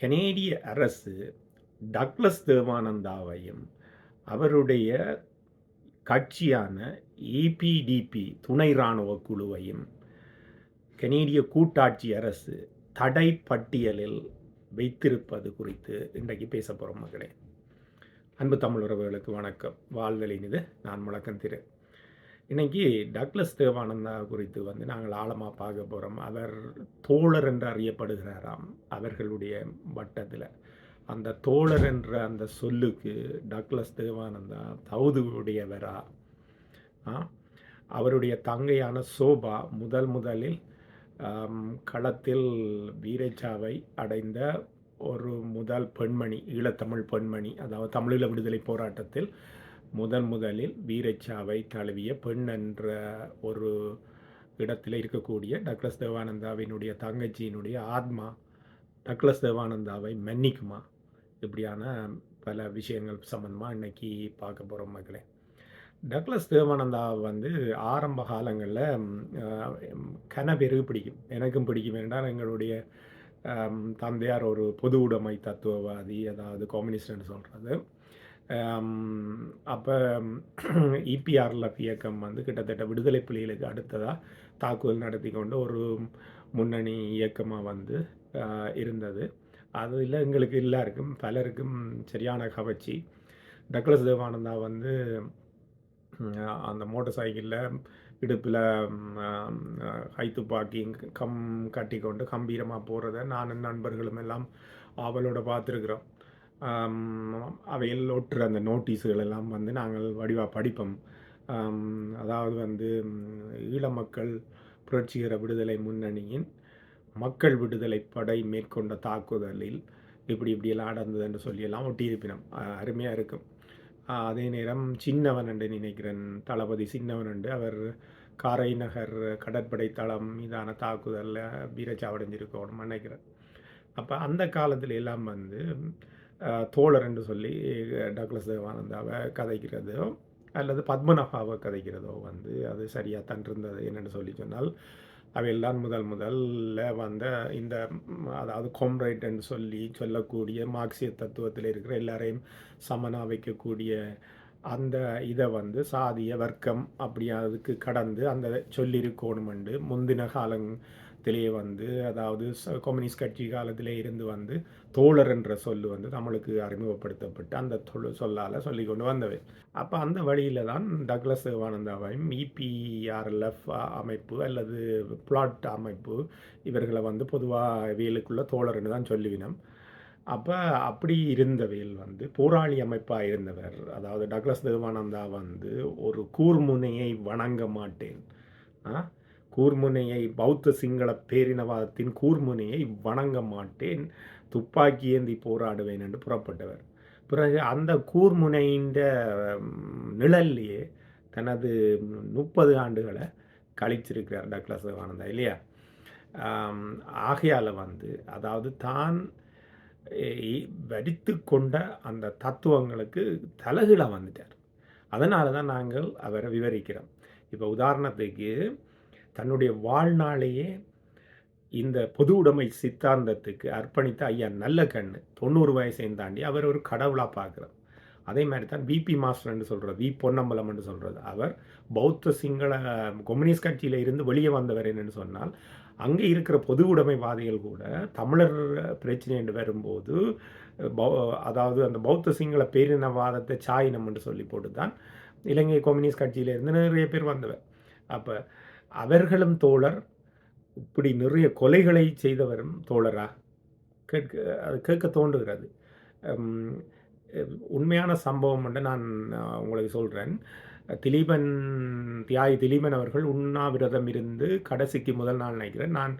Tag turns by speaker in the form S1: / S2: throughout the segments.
S1: கனேடிய அரசு டக்ளஸ் தேவானந்தாவையும் அவருடைய கட்சியான ஏபிடிபி துணை இராணுவ குழுவையும் கனேடிய கூட்டாட்சி அரசு தடை பட்டியலில் வைத்திருப்பது குறித்து இன்றைக்கு பேச போகிறோம் மகளே அன்பு தமிழ் உறவுகளுக்கு வணக்கம். வாழ்தலின் இது நான் முழக்கம் திரு இன்னைக்கு டக்ளஸ் தேவானந்தா குறித்து வந்து நாங்கள் ஆழமாக பார்க்க போகிறோம் அவர் தோழர் என்று அறியப்படுகிறாராம் அவர்களுடைய வட்டத்தில். அந்த தோழர் என்ற அந்த சொல்லுக்கு டக்ளஸ் தேவானந்தா தகுதியுடையவரா? அவருடைய தங்கையான சோபா முதல் முதலில் களத்தில் வீரச்சாவை அடைந்த ஒரு முதல் பெண்மணி ஈழத்தமிழ் பெண்மணி அதாவது தமிழீழ விடுதலை போராட்டத்தில் முதன் முதலில் வீரச்சாவை தழுவிய பெண் என்ற ஒரு இடத்தில் இருக்கக்கூடிய டக்ளஸ் தேவானந்தாவினுடைய தங்கச்சியினுடைய ஆத்மா டக்ளஸ் தேவானந்தாவை மன்னிக்குமா? இப்படியான பல விஷயங்கள் சம்மந்தமாக இன்னைக்கு பார்க்க போகிறோம் மக்களே. டக்ளஸ் தேவானந்தா வந்து ஆரம்ப காலங்களில் கன பிடிக்கும். எனக்கும் பிடிக்கும். என்றால் எங்களுடைய தந்தையார் ஒரு பொது உடைமை தத்துவவாதி அதாவது கம்யூனிஸ்ட்னு சொல்கிறது அப்போ இபிஆர்எல்எஃப் இயக்கம் வந்து கிட்டத்தட்ட விடுதலை புலிகளுக்கு அடுத்ததாக தாக்குதல் நடத்தி கொண்டு ஒரு முன்னணி இயக்கமாக வந்து இருந்தது. அதில் எங்களுக்கு எல்லாருக்கும் பலருக்கும் சரியான கவர்ச்சி. டக்ளஸ் தேவானந்தா வந்து அந்த மோட்டார் சைக்கிளில் இடுப்பில் கைத்துப்பாக்கி கம் கட்டி கொண்டு கம்பீரமாக போகிறத நானும் நண்பர்களும் எல்லாம் ஆவலோட பார்த்துருக்குறோம். அவையில் ஒட்டுற அந்த நோட்டீஸுகள் எல்லாம் வந்து நாங்கள் வடிவாக படிப்போம். அதாவது வந்து ஈழ மக்கள் புரட்சிகர விடுதலை முன்னணியின் மக்கள் விடுதலை படை மேற்கொண்ட தாக்குதலில் இப்படி இப்படியெல்லாம் நடந்ததுன்னு சொல்லி எல்லாம் ஒட்டியிருப்பினோம். அருமையாக இருக்கும். அதே நேரம் சின்னவன் என்று நினைக்கிறேன். தளபதி சின்னவன் என்று. அவர் காரை நகர் கடற்படை தளம் மீதான தாக்குதலில் வீரச்சாவடைஞ்சிருக்கணும் நினைக்கிறேன். அப்போ அந்த காலத்துல எல்லாம் வந்து தோழர் என்று சொல்லி டக்ளஸ் தேவானந்தாவை கதைக்கிறதோ அல்லது பத்மநாபாவை கதைக்கிறதோ வந்து அது சரியாக தான் இருந்தது என்னென்னு சொல்லி சொன்னால் அவையெல்லாம் முதல் முதல்ல வந்த இந்த அதாவது கொம்ரைட் என்று சொல்லி சொல்லக்கூடிய மார்க்சிய தத்துவத்தில் இருக்கிற எல்லாரையும் சமனா வைக்கக்கூடிய அந்த இதை வந்து சாதிய வர்க்கம் அப்படி அதுக்கு கடந்து அந்த சொல்லியிருக்கணுமெண்டு முந்தின காலத்திலே வந்து அதாவது கம்யூனிஸ்ட் கட்சி காலத்திலே இருந்து வந்து தோழர் என்ற சொல்லு வந்து தமிழுக்கு அறிமுகப்படுத்தப்பட்டு அந்த தொழு சொல்லால் சொல்லி கொண்டு வந்தவை. அப்போ அந்த வழியில் தான் டக்ளஸ் தேவானந்தாவையும் இபிஆர்எல்எஃப் அமைப்பு அல்லது பிளாட் அமைப்பு இவர்களை வந்து பொதுவாக வேலுக்குள்ள தோழர்னு தான் சொல்லுவினோம். அப்போ அப்படி இருந்தவையில் வந்து போராளி அமைப்பாக இருந்தவர் அதாவது டக்ளஸ் தேவானந்தா வந்து ஒரு கூர்முனையை வணங்க மாட்டேன். ஆ? கூர்முனையை பௌத்த சிங்கள பேரினவாதத்தின் கூர்முனையை வணங்க மாட்டேன். துப்பாக்கி ஏந்தி போராடுவேன் என்று புறப்பட்டவர். பிறகு அந்த கூர்முனையின் நிழல்லையே தனது முப்பது ஆண்டுகளை கழிச்சிருக்கிறார் டக்ளஸ் தேவானந்தா இல்லையா? ஆகையால் வந்து அதாவது தான் வடித்து கொண்ட அந்த தத்துவங்களுக்கு தலகில வந்துட்டார். அதனால தான் நாங்கள் அவரை விவரிக்கிறோம். இப்போ உதாரணத்துக்கு தன்னுடைய வாழ்நாளையே இந்த பொது உடைமை சித்தாந்தத்துக்கு அர்ப்பணித்த ஐயா நல்ல கண்ணு தொண்ணூறு வயசையும் தாண்டி அவர் ஒரு கடவுளாக பார்க்குறார். அதே மாதிரி தான் விபி மாஸ்டர்னு சொல்கிறது வி பொன்னம்பலம்னு சொல்கிறது அவர் பௌத்த சிங்கள கம்யூனிஸ்ட் கட்சியில் இருந்து வெளியே வந்தவர் என்னன்னு சொன்னால் அங்கே இருக்கிற பொது உடைமைவாதிகள் கூட தமிழர் பிரச்சனை என்று வரும்போது பௌ- அதாவது அந்த பௌத்த சிங்கள பேரினவாதத்தை சாயினம் என்று சொல்லி போட்டு தான் இலங்கை கம்யூனிஸ்ட் கட்சியிலேருந்து நிறைய பேர் வந்தவர். அப்போ அவர்களும் தோழர். இப்படி நிறைய கொலைகளை செய்தவரும் தோழரா? கேட்க அது கேட்க தோன்றுகிறது. உண்மையான சம்பவம் என்று நான் உங்களுக்கு சொல்கிறேன் திலீபன் தியாகி திலீபன் அவர்கள் உண்ணாவிரதம் இருந்து கடைசிக்கு முதல் நாள் நினைக்கிறேன். நான்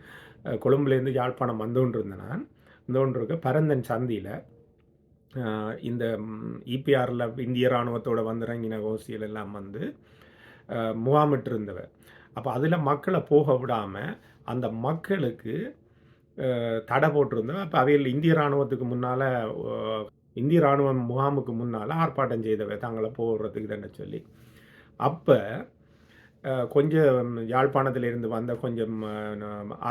S1: கொழும்புலேருந்து யாழ்ப்பாணம் வந்தோன்றிருந்தேன் நான். வந்தோன்றிருக்க பரந்தன் சந்தியில் இந்த இபிஆரில் இந்திய இராணுவத்தோடு வந்திறங்கின கோசிகள் எல்லாம் வந்து முகாமிட்டு இருந்தவர் அப்போ அதில் மக்களை போக விடாமல் அந்த மக்களுக்கு தடை போட்டிருந்தோம். அப்போ அவையில் இந்திய இராணுவத்துக்கு முன்னால் இந்திய இராணுவ முகாமுக்கு முன்னால் ஆர்ப்பாட்டம் செய்தவை தங்களை போடுறதுக்கு தானே சொல்லி. அப்போ கொஞ்சம் யாழ்ப்பாணத்தில் இருந்து வந்த கொஞ்சம்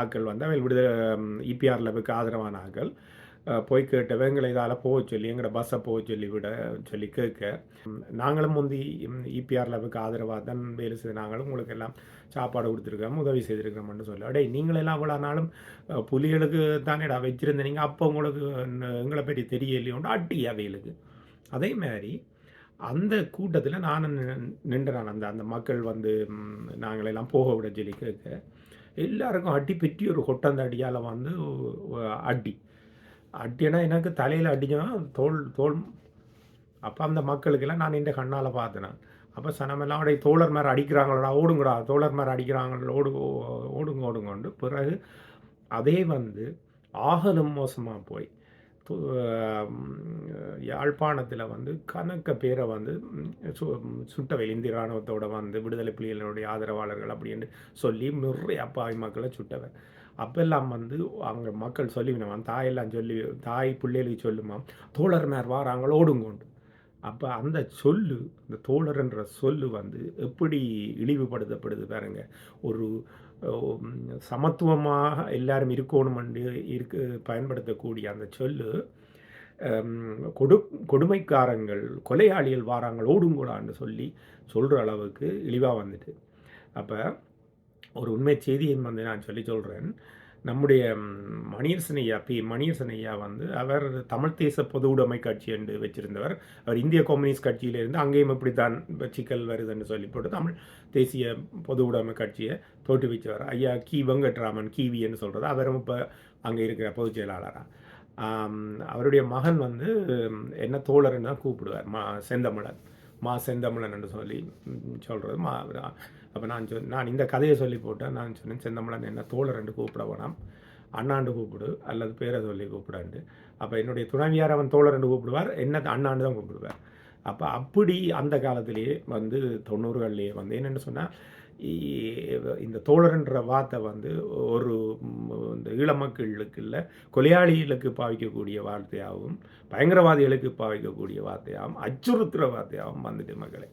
S1: ஆக்கள் ஆட்கள் வந்து அவையில் விடுதலை இபிஆர் ஆதரவான ஆட்கள் போய் கேட்டவன் எங்களை இதால் போக சொல்லி எங்களோட பஸ்ஸை போக சொல்லி விட சொல்லி கேட்க. நாங்களும் முந்தி இபிஆர் லெவலுக்கு ஆதரவாக தான் வேலை செய்து நாங்களும் உங்களுக்கு எல்லாம் சாப்பாடு கொடுத்துருக்கோம் உதவி செய்திருக்கிறோம்னு சொல்லி. அடே நீங்களெல்லாம் அவ்வளோ நாளும் புலிகளுக்கு தானேடா வச்சிருந்தீங்க அப்போ உங்களுக்கு எங்களை பற்றி தெரியலையோண்டு அட்டி அவைகளுக்கு அதே மாதிரி அந்த கூட்டத்தில் நான் நின்று நான் அந்த அந்த மக்கள் வந்து நாங்களெல்லாம் போக விட சொல்லி கேட்க எல்லாருக்கும் அடி பெற்றி ஒரு கொட்டந்த அடியால் வந்து அடி. அடினா எனக்கு தலையில் அடிக்கணும் தோல் தோல் அப்போ அந்த மக்களுக்கெல்லாம் நான் இந்த கண்ணால் பார்த்தேன். அப்போ சனமெல்லாம் உடைய தோழர் மேலே அடிக்கிறாங்களடா ஓடுங்கடா தோழர் மேலே அடிக்கிறாங்களா ஓடு ஓடுங்க ஓடுங்கொண்டு பிறகு அதே வந்து ஆகலும் மோசமாக போய் யாழ்ப்பாணத்தில் வந்து கணக்க பேரை வந்து சு- சுட்டவை இந்திய இராணுவத்தோட வந்து விடுதலை புலிகளினுடைய ஆதரவாளர்கள் அப்படின்னு சொல்லி நிறைய அப்பாவி மக்களை சுட்டவன். அப்பெல்லாம் வந்து அங்கே மக்கள் சொல்லிவினவான் தாயெல்லாம் சொல்லி தாய் பிள்ளைகளுக்கு சொல்லுமா? தோழர்மார் வாராங்களோ ஓடுங்கோண்டு அப்போ அந்த சொல்லு இந்த தோழர்ன்ற சொல்லு வந்து எப்படி இழிவுபடுத்தப்படுது பாருங்க. ஒரு சமத்துவமாக எல்லாரும் இருக்கணுமென்று இருக்கு பயன்படுத்தக்கூடிய அந்த சொல்லு கொடு கொடுமைக்காரங்கள் கொலையாளிகள் வாராங்கள் ஓடுங்கூடான்னு சொல்லி சொல்கிற அளவுக்கு இழிவாக வந்துட்டு. அப்போ ஒரு உண்மை செய்தியை வந்து நான் சொல்லி சொல்கிறேன் நம்முடைய ம், மணியரசன் ஐயா பி. மணியரசன் ஐயா வந்து அவர் தமிழ் தேச பொது உடைமை கட்சி என்று வச்சிருந்தவர். அவர் இந்திய கம்யூனிஸ்ட் கட்சியிலிருந்து அங்கேயும் இப்படித்தான் சிக்கல் வருதுன்னு சொல்லி போட்டு தமிழ் தேசிய பொது உடைமை கட்சியை தோற்றுவிச்சவர் ஐயா கி. வெங்கட்ராமன் கிவி என்று சொல்கிறது அவரும் இப்போ அங்கே இருக்கிற பொதுச் செயலாளராக அவருடைய மகன் வந்து என்ன தோழர்னு தான் கூப்பிடுவார். மா செந்தமிழன். மா செந்தமிழன் என்று சொல்லி சொல்கிறது மா அப்போ நான் சொ நான் இந்த கதையை சொல்லி போட்டேன் நான் சொன்னேன் செந்தமிழன் என்ன தோழர் ரெண்டு கூப்பிட வேணாம் அண்ணாண்டு கூப்பிடு அல்லது பேரை சொல்லி கூப்பிடாண்டு. அப்போ என்னுடைய துணைவியார் அவன் தோழர் ரெண்டு கூப்பிடுவார் என்ன அண்ணாண்டு தான் கூப்பிடுவார். அப்போ அப்படி அந்த காலத்திலேயே வந்து தொண்ணூறுகள்லேயே வந்து என்னென்னு சொன்னால் இந்த தோழர்ன்ற வார்த்தை வந்து ஒரு இந்த ஈழ இல்லை கொலையாளிகளுக்கு பாவிக்கக்கூடிய வார்த்தையாகவும் பயங்கரவாதிகளுக்கு பாவிக்கக்கூடிய வார்த்தையாகவும் அச்சுறுத்துகிற வார்த்தையாகவும் வந்துட்டு மக்களை.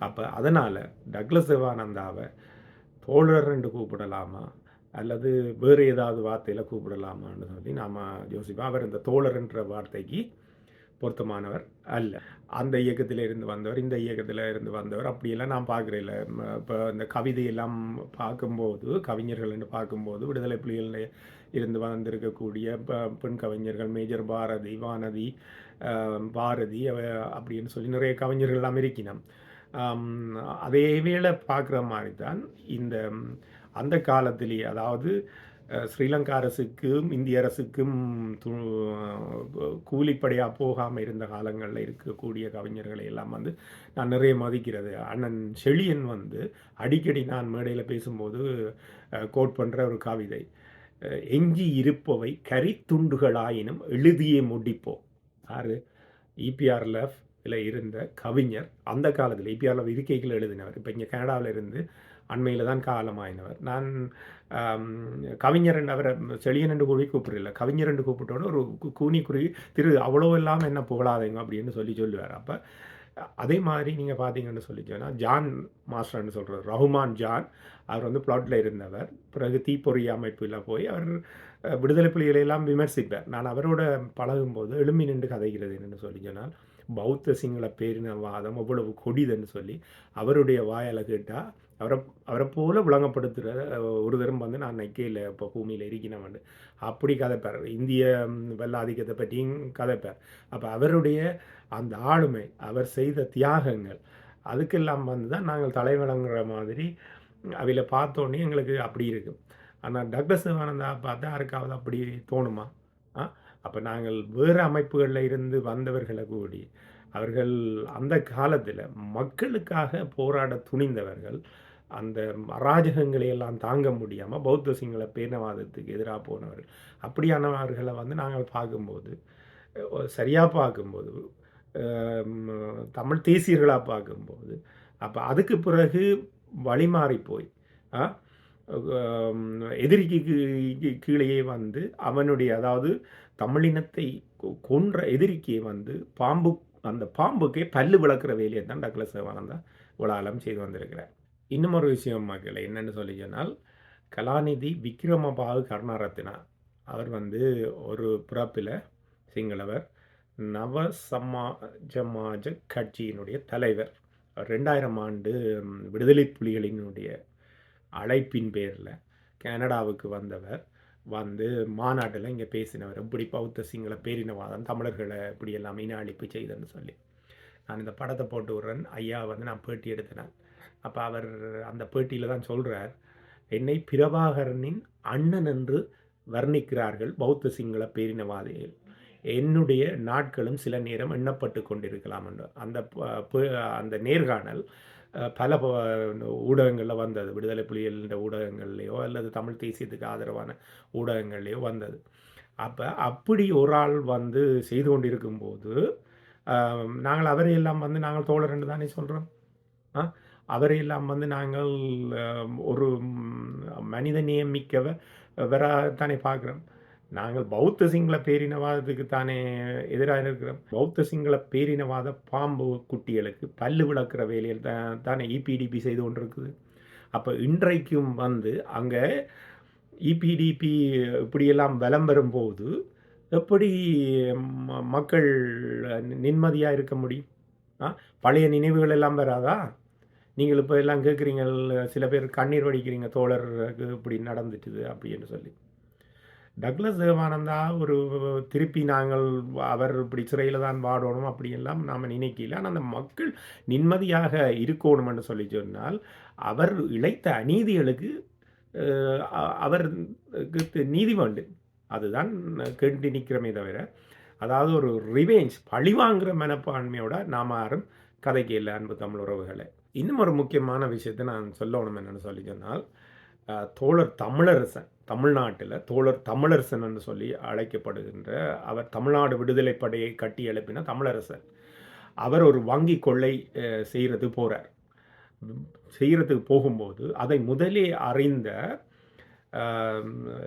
S1: அப்போ அதனால் டக்ளஸ் சிவானந்தாவை தோழர் என்று கூப்பிடலாமா? அல்லது வேறு ஏதாவது வார்த்தையில் கூப்பிடலாமான்னு சொல்லி நாம் யோசிப்போம். அவர் இந்த தோழர்ன்ற வார்த்தைக்கு பொருத்தமானவர் அல்ல. அந்த இயக்கத்தில் இருந்து வந்தவர் இந்த இயக்கத்தில் இருந்து வந்தவர் அப்படியெல்லாம் நான் பார்க்குறேன் இப்போ இந்த கவிதையெல்லாம் பார்க்கும்போது கவிஞர்கள் என்று பார்க்கும்போது விடுதலை புலிகள் இருந்து வந்திருக்கக்கூடிய ப- பெண் கவிஞர்கள் மேஜர் பாரதி வானதி பாரதி அப்படின்னு சொல்லி நிறைய கவிஞர்கள்லாம் இருக்கினோம் அதே வேளை பார்க்குற மாதிரி தான் இந்த அந்த காலத்திலேயே அதாவது ஸ்ரீலங்கா அரசுக்கும் இந்திய அரசுக்கும் து- கூலிப்படையாக போகாமல் இருந்த காலங்களில் இருக்கக்கூடிய கவிஞர்களை எல்லாம் வந்து நான் நிறைய மதிக்கிறது. அண்ணன் செழியன் வந்து அடிக்கடி நான் மேடையில் பேசும்போது கோட் பண்ணுற ஒரு கவிதை. எஞ்சி இருப்பவை கரித்துண்டுகளாயினும் எழுதியே முடிப்போம். ஆறு இபிஆர்ல இருந்த கவிஞர் அந்த காலத்தில் இபிஆர்ல இருக்கைகள் எழுதினவர் இப்போ இங்கே கனடாவில் இருந்து அண்மையில் தான் காலமாயினவர் நான் கவிஞர் என்று அவரை செழியன் என்று கூறி கூப்பிடல. கவிஞர் என்று கூப்பிட்டோட ஒரு கு- கூனி குருவி திரு அவ்வளோ இல்லாமல் என்ன புகழாதீங்க அப்படின்னு சொல்லி சொல்லுவார். அப்போ அதே மாதிரி நீங்கள் பார்த்தீங்கன்னு சொல்லி சொன்னால் ஜான் மாஸ்டர்னு சொல்கிறார் ரஹ்மான் ஜான் அவர் வந்து பிளாட்டில் இருந்தவர். பிறகு தீப்பொறி அமைப்பில் போய் அவர் விடுதலை புலிகளையெல்லாம் விமர்சிப்பார். நான் அவரோட பழகும்போது எழுமி நின்று கதைகிறது என்னென்னு சொல்லி சொன்னால் பௌத்த சிங்கள பேரினவாதம் அவ்வளவு கொடிதுன்னு சொல்லி அவருடைய வாயால் கேட்டால் அவரை அவரை போல விளங்கப்படுத்துகிற ஒரு தரம் வந்து நான் நைக்கையில் இப்போ பூமியில் இருக்கிறவன். அப்படி கதைப்பார். இந்திய வல்லாதிக்கத்தை பற்றியும் கதைப்பார். அப்போ அவருடைய அந்த ஆளுமை அவர் செய்த தியாகங்கள் அதுக்கெல்லாம் வந்து தான் நாங்கள் தலைவணங்கிற மாதிரி அவையில் பார்த்தோன்னே எங்களுக்கு அப்படி இருக்கும் ஆனால் டாக்டர் சிவானந்தா பார்த்தா யாருக்காவது அப்படி தோணுமா? ஆ? அப்போ நாங்கள் வேறு அமைப்புகளில் இருந்து வந்தவர்களை கூடி அவர்கள் அந்த காலத்தில் மக்களுக்காக போராட துணிந்தவர்கள் அந்த அராஜகங்களை எல்லாம் தாங்க முடியாமல் பௌத்த சிங்கள பேரினவாதத்துக்கு எதிராக போனவர்கள் அப்படியானவர்களை வந்து நாங்கள் பார்க்கும்போது சரியாக பார்க்கும்போது தமிழ் தேசியர்களாக பார்க்கும்போது அப்போ அதுக்கு பிறகு வழிமாறி போய் ஆ, எதிரிக்கு கீ- கீழேயே வந்து அவனுடைய அதாவது தமிழினத்தை கொ- கொன்ற எதிரிக்கே வந்து பாம்பு அந்த பாம்புக்கே பல்லு விளக்குற வேலையை தான் டக்ளஸ் சிவானந்தா உலாலம் செய்து வந்திருக்கிறார். இன்னும் ஒரு விஷயம் மக்களை என்னென்னு சொல்லி சொன்னால் கலாநிதி விக்ரமபாகு கருணாரத்னா அவர் வந்து ஒரு பிறப்பில் சிங்களவர் நவ சமாஜமாஜ கட்சியினுடைய தலைவர். ரெண்டாயிரம் ஆண்டு விடுதலை புலிகளினுடைய அழைப்பின் பேரில் கனடாவுக்கு வந்தவர். வந்து மாநாட்டில் இங்கே பேசினவர். இப்படி பௌத்த சிங்கள பேரினவாதம் தமிழர்களை இப்படி எல்லாம் இன அழிப்பு செய்தன்னு சொல்லி. நான் இந்த படத்தை போட்டு விட்றேன். ஐயா வந்து நான் பேட்டி எடுத்தினேன் அப்போ அவர் அந்த பேட்டியில் தான் சொல்கிறார் என்னை பிரபாகரனின் அண்ணன் என்று வர்ணிக்கிறார்கள் பௌத்த சிங்கள பேரினவாதிகள். என்னுடைய நாட்களும் சில நேரம் எண்ணப்பட்டு கொண்டிருக்கலாம் என்று. அந்த ப- அந்த நேர்காணல் பல ஊடகங்களில் வந்தது. விடுதலை புலிகளின் ஊடகங்கள்லையோ அல்லது தமிழ் தேசியத்துக்கு ஆதரவான ஊடகங்கள்லேயோ வந்தது. அப்போ அப்படி ஒரு ஆள் வந்து செய்து கொண்டிருக்கும்போது நாங்கள் அவரையெல்லாம் வந்து நாங்கள் தோழர் தானே சொல்கிறோம் ஆ அவரையெல்லாம் வந்து நாங்கள் ஒரு மனித மனித வர தானே பார்க்குறோம். நாங்கள் பௌத்த சிங்கள பேரினவாதத்துக்கு தானே எதிராக இருக்கிறோம். பௌத்த சிங்கள பேரினவாத பாம்பு குட்டிகளுக்கு பல்லு விளக்குற வேலையில் தான் தானே இபிடிபி செய்து கொண்டிருக்குது. அப்போ இன்றைக்கும் வந்து அங்கே இபிடிபி இப்படியெல்லாம் வலம் வரும்போது எப்படி ம- மக்கள் நிம்மதியாக இருக்க முடியும்? ஆ? பழைய நினைவுகள் எல்லாம் வராதா? நீங்கள் இப்போ எல்லாம் கேட்குறீங்க சில பேர் கண்ணீர் வடிக்கிறீங்க தோழருக்கு இப்படி நடந்துட்டுது அப்படின்னு சொல்லி. டக்ளஸ் தேவானந்தா ஒரு திருப்பி நாங்கள் அவர் இப்படி சிறையில் தான் வாடணும் அப்படியெல்லாம் நாம் நினைக்கல ஆனால் அந்த மக்கள் நிம்மதியாக இருக்கணும்னு சொல்லி சொன்னால் அவர் இழைத்த அநீதிகளுக்கு அவர் அவருக்கு நீதி வேண்டு அதுதான் கேட்டு நிற்கிறமே தவிர அதாவது ஒரு ரிவேஞ்ச் பழிவாங்குற மனப்பான்மையோட நாம் யாரும் கதைக்கு இல்லை அன்பு தமிழ் உறவுகளை. இன்னும் ஒரு முக்கியமான விஷயத்தை நான் சொல்லணும் என்னென்னு சொல்லி சொன்னால் தோழர் தமிழரசன். தமிழ்நாட்டில் தோழர் தமிழரசன் என்று சொல்லி அழைக்கப்படுகின்ற அவர் தமிழ்நாடு விடுதலை படையை கட்டி எழுப்பின தமிழரசன். அவர் ஒரு வங்கி கொள்ளை செய்கிறது போகிறார் செய்கிறதுக்கு போகும்போது அதை முதலே அறிந்த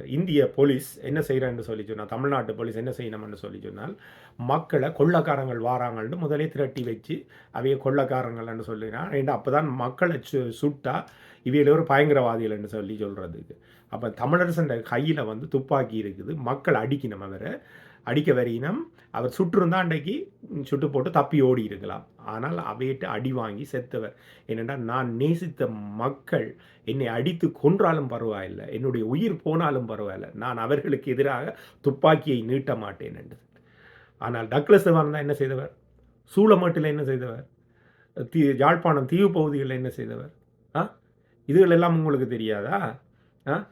S1: இந்திய போலீஸ் என்ன செய்கிறேன்னு சொல்லி சொன்னால் தமிழ்நாட்டு போலீஸ் என்ன செய்யணும்னு சொல்லி சொன்னால் மக்களை கொள்ளக்காரங்கள் வாராங்கள்னு முதலே திரட்டி வச்சு அவைய கொள்ளக்காரங்கள்னு சொல்லினா ஏன்னா அப்போ தான் மக்களை சு சுட்டா இவையில ஒரு பயங்கரவாதிகள்னு சொல்லி சொல்கிறதுக்கு அப்போ தமிழரசன் கையில் வந்து துப்பாக்கி இருக்குது மக்கள் அடிக்கணும் அவரை. அடிக்க வரையினம் அவர் சுற்றிருந்தா அன்றைக்கு சுட்டு போட்டு தப்பி ஓடி இருக்கலாம். ஆனால் அவையிட்டு அடி வாங்கி செத்தவர். ஏனென்றால் நான் நேசித்த மக்கள் என்னை அடித்து கொன்றாலும் பரவாயில்லை. என்னுடைய உயிர் போனாலும் பரவாயில்லை. நான் அவர்களுக்கு எதிராக துப்பாக்கியை நீட்ட மாட்டேன் என்று ஆனால் டக்ளஸ் தான் என்ன செய்தவர்? சூளமட்டில் என்ன செய்தவர்? தீ யாழ்ப்பாணம் தீவு பகுதிகளில் என்ன செய்தவர்? ஆ? இதுகளெல்லாம் உங்களுக்கு தெரியாதா? ஆ?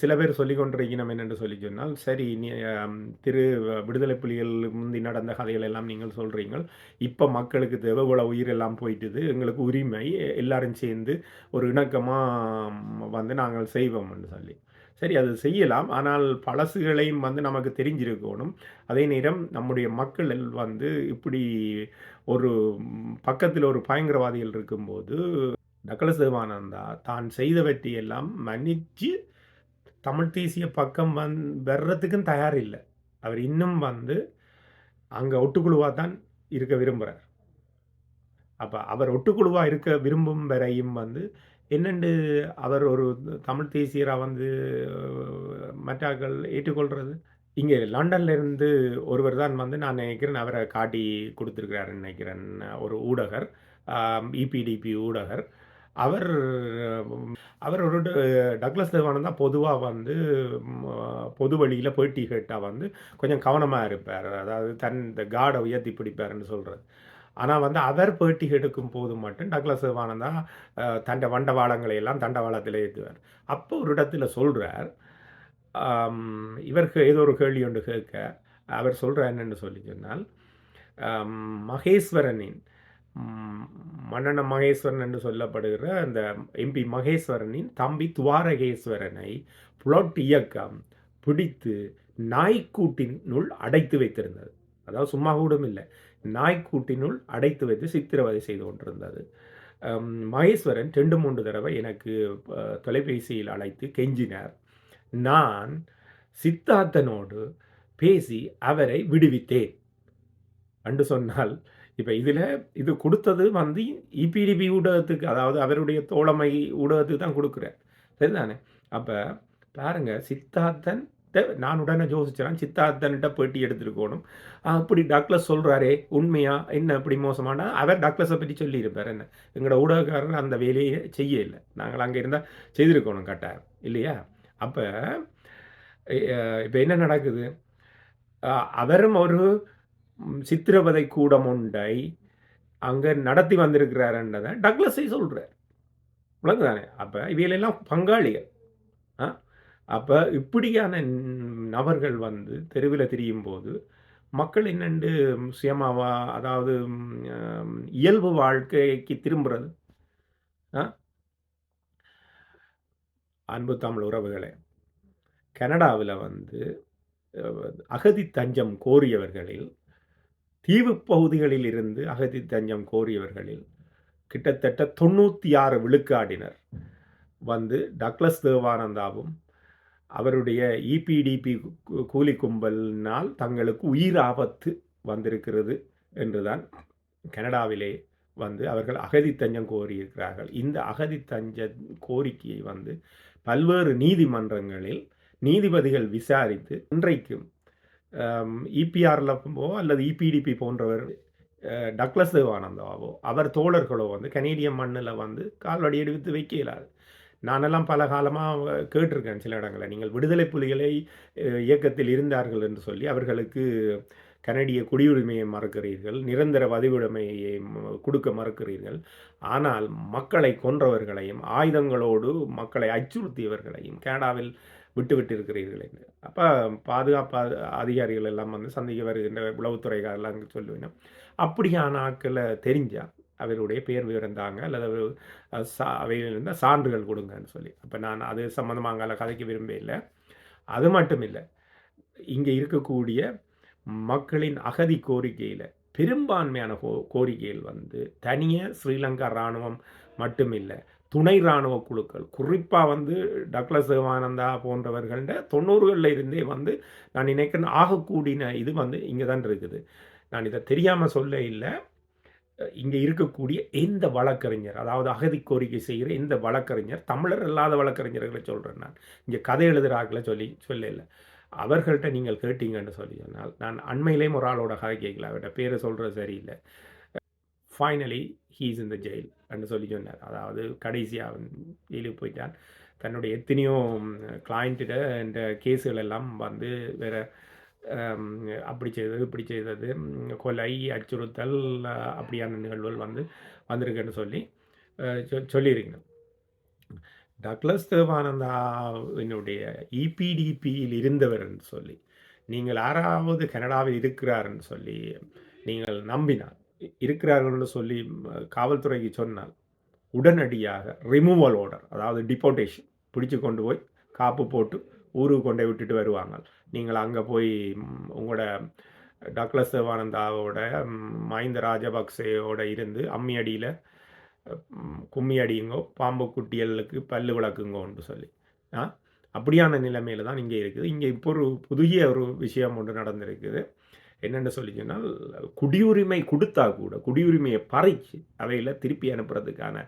S1: சில பேர் சொல்லி கொண்டிருக்கணும் என்னென்று சொல்லி சொன்னால் சரி நீ திரு விடுதலை புலிகள் முந்தி நடந்த கதைகள் எல்லாம் நீங்கள் சொல்கிறீங்கள் இப்போ மக்களுக்கு தேவை இவ்வளோ உயிரெல்லாம் போயிட்டுது எங்களுக்கு உரிமை எல்லாரும் சேர்ந்து ஒரு இணக்கமாக வந்து நாங்கள் செய்வோம்னு சொல்லி. சரி அது செய்யலாம். ஆனால் பழசுகளையும் வந்து நமக்கு தெரிஞ்சிருக்கணும். அதே நேரம் நம்முடைய மக்கள் வந்து இப்படி ஒரு பக்கத்தில் ஒரு பயங்கரவாதிகள் இருக்கும்போது நக்கல சிவானந்தா தான் செய்தவற்றையெல்லாம் மன்னிச்சு தமிழ் தேசிய பக்கம் வந் வர்றதுக்கும் தயார் இல்லை அவர் இன்னும் வந்து அங்கே ஒட்டுக்குழுவாக தான் இருக்க விரும்புகிறார் அப்போ அவர் ஒட்டுக்குழுவாக இருக்க விரும்பும் வரையும் வந்து என்னென்று அவர் ஒரு தமிழ் தேசியராக வந்து மற்றாக்கள் ஏற்றுக்கொள்கிறது இங்கே லண்டன்லேருந்து ஒருவர் தான் வந்து நான் நினைக்கிறேன் அவரை காட்டி கொடுத்துருக்கிறாருன்னு நினைக்கிறேன். ஒரு ஊடகர் இபிடிபி ஊடகர். அவர் அவர் ஒரு டக்ளஸ் தேவானந்தா பொதுவாக வந்து பொது வழியில் பேட்டி கேட்டால் வந்து கொஞ்சம் கவனமாக இருப்பார். அதாவது தன் இந்த காடை உயர்த்தி பிடிப்பார்னு சொல்கிறது ஆனால் வந்து அவர் பேட்டி எடுக்கும் போது மட்டும் டக்ளஸ் தேவானந்தா தண்ட வண்டவாளங்களை எல்லாம் தண்டவாளத்தில் ஏற்றுவார் அப்போ ஒரு இடத்துல சொல்கிறார் இவருக்கு ஏதோ ஒரு கேள்வி ஒன்று கேட்க அவர் சொல்கிறார் என்னென்னு சொல்லி சொன்னால் மகேஸ்வரனின் மன்னன மகேஸ்வரன் என்று சொல்லப்படுகிற அந்த எம்பி மகேஸ்வரனின் தம்பி துவாரகேஸ்வரனை புலட் இயக்கம் பிடித்து நாய்க்கூட்டினுள் அடைத்து வைத்திருந்தது. அதாவது சும்மா கூட இல்லை. நாய்க்கூட்டினுள் அடைத்து வைத்து சித்திரவதை செய்து கொண்டிருந்தது. மகேஸ்வரன் ரெண்டு மூன்று தடவை எனக்கு தொலைபேசியில் அழைத்து கெஞ்சினார். நான் சித்தார்த்தனோடு பேசி அவரை விடுவித்தேன். என்று சொன்னால் இப்போ இதில் இது கொடுத்தது வந்து இபிடிபி ஊடகத்துக்கு அதாவது அவருடைய தோழமை ஊடகத்துக்கு தான் கொடுக்குறார் சரிதானே? அப்போ பாருங்க சித்தார்த்தன் நான் உடனே யோசிச்சேன் சித்தார்த்தன்கிட்ட பேட்டி எடுத்துருக்கணும் அப்படி டாக்டர் சொல்கிறாரே உண்மையா? என்ன அப்படி மோசமான? அவர் டாக்டர்ஸை பற்றி சொல்லியிருப்பார். என்ன? எங்களோட ஊடகக்காரன் அந்த வேலையை செய்ய இல்லை நாங்கள் அங்கே இருந்தால் செய்திருக்கணும் கட்டாயம். இல்லையா? அப்போ இப்போ என்ன நடக்குது? அவரும் ஒரு சித்திரவதை கூடம் உண்டை அங்கே நடத்தி வந்திருக்கிறாருன்றதை டக்லஸை சொல்கிறார் விளங்குதானே? அப்போ இவையிலெல்லாம் பங்காளிகள். ஆ? அப்போ இப்படியான நபர்கள் வந்து தெருவில் திரியும் போது மக்கள் என்னென்று சுயமாவா அதாவது இயல்பு வாழ்க்கைக்கு திரும்புறது? அன்பு தமிழ் உறவுகளே கனடாவில் வந்து அகதி தஞ்சம் கோரியவர்களில் தீவு பகுதிகளில் இருந்து அகதி தஞ்சம் கோரியவர்களில் கிட்டத்தட்ட தொண்ணூற்றி ஆறு விழுக்காடினர். வந்து டக்ளஸ் தேவானந்தாவும் அவருடைய இபிடிபி கூலி கும்பலினால் தங்களுக்கு உயிர் ஆபத்து வந்திருக்கிறது என்றுதான் கனடாவிலே வந்து அவர்கள் அகதி தஞ்சம் கோரியிருக்கிறார்கள். இந்த அகதி தஞ்ச கோரிக்கையை வந்து பல்வேறு நீதிமன்றங்களில் நீதிபதிகள் விசாரித்து இன்றைக்கும் இபிஆரில் அல்லது இபிடிபி போன்றவர் டக்ளஸ் தேவானந்தாவோ அவர் தோழர்களோ வந்து கனேடிய மண்ணில் வந்து கால்வடி எடுத்து வைக்க இயலாது நானெல்லாம் பல காலமாக கேட்டிருக்கேன் சில இடங்களில். நீங்கள் விடுதலை புலிகளை இயக்கத்தில் இருந்தார்கள் என்று சொல்லி அவர்களுக்கு கனடிய குடியுரிமையை மறக்கிறீர்கள் நிரந்தர பதிவுடைமையை கொடுக்க மறுக்கிறீர்கள். ஆனால் மக்களை கொன்றவர்களையும் ஆயுதங்களோடு மக்களை அச்சுறுத்தியவர்களையும் கனடாவில் விட்டு விட்டு இருக்கிறீர்கள் என்று. அப்போ பாதுகாப்பு அதிகாரிகள் எல்லாம் வந்து சந்திக்க வருகின்ற உளவுத்துறைகாரெல்லாம் சொல்லுவேன் அப்படியான ஆக்களை தெரிஞ்சால் அவருடைய பேர் விவரம் தாங்க அல்லது சா அவையிலிருந்த சான்றுகள் கொடுங்கன்னு சொல்லி. அப்போ நான் அது சம்மந்தமாக அங்கே கதைக்க விரும்ப இல்லை. அது மட்டும் இல்லை இங்கே இருக்கக்கூடிய மக்களின் அகதி கோரிக்கையில் பெரும்பான்மையான கோ கோரிக்கைகள் வந்து தனியாக ஸ்ரீலங்கா இராணுவம் மட்டுமில்லை துணை இராணுவ குழுக்கள் குறிப்பாக வந்து டக்ளஸ் சிவானந்தா போன்றவர்கள்ட தொண்ணூறுகளில் இருந்தே வந்து நான் நினைக்கிறேன் ஆகக்கூடின இது வந்து இங்கே தான் இருக்குது. நான் இதை தெரியாமல் சொல்ல இல்லை. இங்கே இருக்கக்கூடிய எந்த வழக்கறிஞர் அதாவது அகதி கோரிக்கை செய்கிற எந்த வழக்கறிஞர் தமிழர் இல்லாத வழக்கறிஞர்களை சொல்கிறேன் நான். இங்கே கதை எழுதுகிறாக்களை சொல்லி சொல்லல அவர்கள்ட்ட நீங்கள் கேட்டீங்கன்னு சொல்லி சொன்னால் நான் அண்மையிலேயும் ஒரு ஆளோட கதை கேட்கல அவர்கிட்ட பேரை சொல்கிறது சரியில்லை. Finally he's in the jail என்று சொல்லி சொன்னார். அதாவது கடைசியாக ஜெயிலுக்கு போயிட்டான். தன்னுடைய எத்தனையோ கிளைண்ட்டிட இந்த கேஸுகள் எல்லாம் வந்து வேறு அப்படி செய்தது இப்படி செய்தது கொலை அச்சுறுத்தல் அப்படியான நிகழ்வுகள் வந்து வந்திருக்குன்னு சொல்லி சொல்லியிருக்கணும். டக்ளஸ் தேவானந்தாவினுடைய இபிடிபியில் இருந்தவர்னு சொல்லி நீங்கள் யாராவது கனடாவில் இருக்கிறாருன்னு சொல்லி நீங்கள் நம்பினால் இருக்கிறார்கள்னு சொல்லி காவல்துறைக்கு சொன்னால் உடனடியாக ரிமூவல் ஆர்டர் அதாவது டிபோட்டேஷன் பிடிச்சு கொண்டு போய் காப்பு போட்டு ஊருக்கு கொண்டே விட்டுட்டு வருவாங்க நீங்கள் அங்கே போய் உங்களோட டக்ளஸ் சிவானந்தாவோட மஹிந்த ராஜபக்சேயோட இருந்து அம்மி அடியில் கும்மி அடியுங்கோ பாம்பு குட்டியலுக்கு பல்லு விளக்குங்கோன்னு சொல்லி ஆ? அப்படியான நிலைமையில் தான் இங்கே இருக்குது. இங்கே இப்போ ஒரு புதிய ஒரு விஷயம் ஒன்று நடந்திருக்குது. என்னென்னு சொன்னால் குடியுரிமை கொடுத்தா கூட குடியுரிமையை பறிச்சு அவையில் திருப்பி அனுப்புறதுக்கான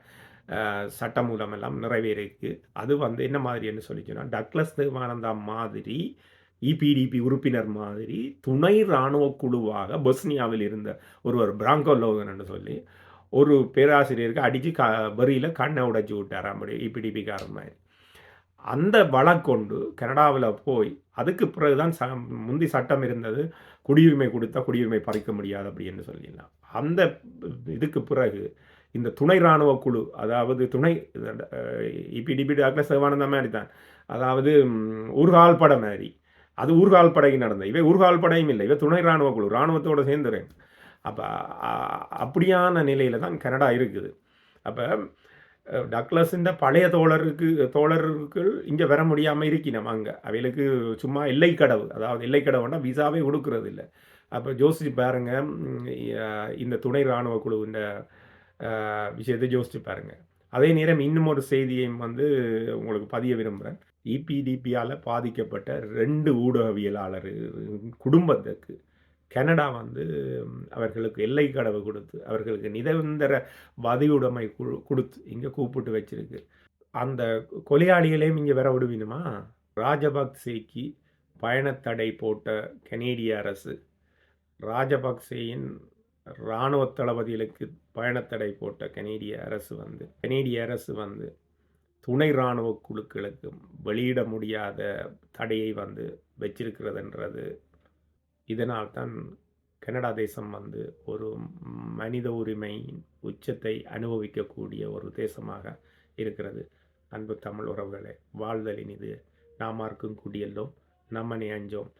S1: சட்டமூலம் எல்லாம் நிறைவேறிருக்கு அது வந்து என்ன மாதிரின்னு சொன்னால் டக்ளஸ் தேவானந்தா மாதிரி இபிடிபி உறுப்பினர் மாதிரி துணை இராணுவ குழுவாக பொஸ்னியாவில் இருந்த ஒருவர் பிராங்கோ லோகன் சொல்லி ஒரு பேராசிரியருக்கு அடித்து க வரியில் கண்ணை உடைச்சி விட்டாராம் இபிடிபிக்காரன் மாதிரி. அந்த வழக்கொண்டு கனடாவில் போய் அதுக்கு பிறகுதான் ச முந்தி சட்டம் இருந்தது குடியுரிமை கொடுத்தா குடியுரிமை பறிக்க முடியாது அப்படின்னு சொல்லிடலாம் அந்த இதுக்கு பிறகு இந்த துணை இராணுவ குழு அதாவது துணை இபிடிபி டாக்டர் சிவானந்த மாதிரி தான் அதாவது ஊர்கால் படை மாதிரி அது ஊர்கால் படைக்கு நடந்த இவை ஊர்கால் படையும் இல்லை இவை துணை இராணுவ குழு இராணுவத்தோடு சேர்ந்துறேன் அப்போ அப்படியான நிலையில் தான் கனடா இருக்குது. அப்போ டக்ளஸின் பழைய தோழருக்கு தோழர்கள் இங்கே வர முடியாமல் இருக்கணும் அங்கே. அவைகளுக்கு சும்மா எல்லை கடவு அதாவது எல்லை கடவுன்னா விசாவே கொடுக்கறது இல்லை அப்போ ஜோசிச்சு பாருங்க இந்த துணை இராணுவ குழுவின் விஷயத்தை ஜோசிச்சு பாருங்க. அதே நேரம் இன்னும் ஒரு செய்தியையும் வந்து உங்களுக்கு பதிய விரும்புகிறேன் இபிடிபியால் பாதிக்கப்பட்ட ரெண்டு ஊடகவியலாளர் குடும்பத்துக்கு கனடா வந்து அவர்களுக்கு எல்லை கடவு கொடுத்து அவர்களுக்கு நிரந்தர வதியுடைமை கொடுத்து இங்கே கூப்பிட்டு வச்சிருக்கு. அந்த கொலையாளிகளையும் இங்கே வர விடுவினுமா? ராஜபக்சேக்கு பயணத்தடை போட்ட கனேடிய அரசு ராஜபக்சேயின் இராணுவ தளபதிகளுக்கு பயணத்தடை போட்ட கனேடிய அரசு வந்து கனேடிய அரசு வந்து துணை இராணுவ குழுக்களுக்கு வெளியிட முடியாத தடையை வந்து வச்சிருக்கிறதுன்றது இதனால் தான் கனடா தேசம் வந்து ஒரு மனித உரிமையின் உச்சத்தை அனுபவிக்கக்கூடிய ஒரு தேசமாக இருக்கிறது. அன்பு தமிழ் உறவுகளே வாழ்தலின் இது நாமார்க்கும் குடியல்லோம் நம்மனை அஞ்சோம்